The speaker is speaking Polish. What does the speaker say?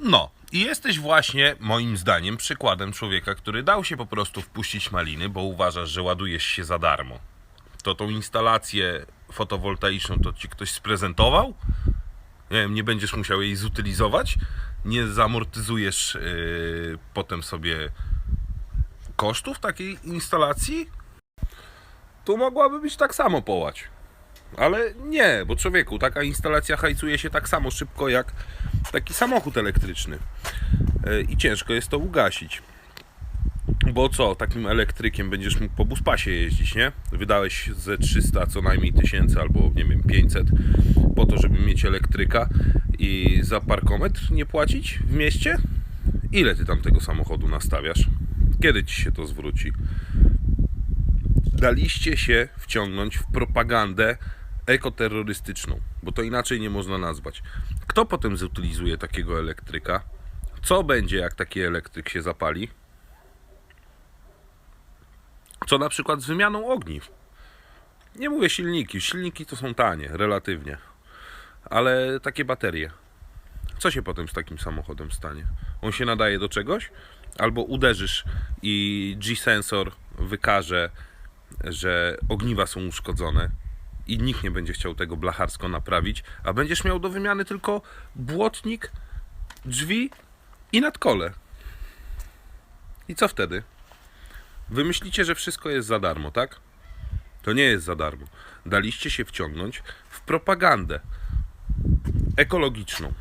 No, i jesteś właśnie, moim zdaniem, przykładem człowieka, który dał się po prostu wpuścić maliny, bo uważasz, że ładujesz się za darmo. To tą instalację fotowoltaiczną to ci ktoś sprezentował? Nie wiem, nie będziesz musiał jej zutylizować? Nie zamortyzujesz yy, potem sobie kosztów takiej instalacji? Tu mogłaby być tak samo połać. Ale nie, bo człowieku, taka instalacja hajcuje się tak samo szybko jak taki samochód elektryczny. E, I ciężko jest to ugasić. Bo co, takim elektrykiem będziesz mógł po buspasie jeździć, nie? Wydałeś ze 300 co najmniej tysięcy albo nie wiem 500 po to, żeby mieć elektryka i za parkometr nie płacić w mieście? Ile ty tam tego samochodu nastawiasz? Kiedy ci się to zwróci? daliście się wciągnąć w propagandę ekoterrorystyczną, bo to inaczej nie można nazwać. Kto potem zutylizuje takiego elektryka? Co będzie, jak taki elektryk się zapali? Co na przykład z wymianą ogniw? Nie mówię silniki. Silniki to są tanie, relatywnie. Ale takie baterie. Co się potem z takim samochodem stanie? On się nadaje do czegoś? Albo uderzysz i G-sensor wykaże, że ogniwa są uszkodzone i nikt nie będzie chciał tego blacharsko naprawić, a będziesz miał do wymiany tylko błotnik, drzwi i nadkole. I co wtedy? Wymyślicie, że wszystko jest za darmo, tak? To nie jest za darmo. Daliście się wciągnąć w propagandę ekologiczną.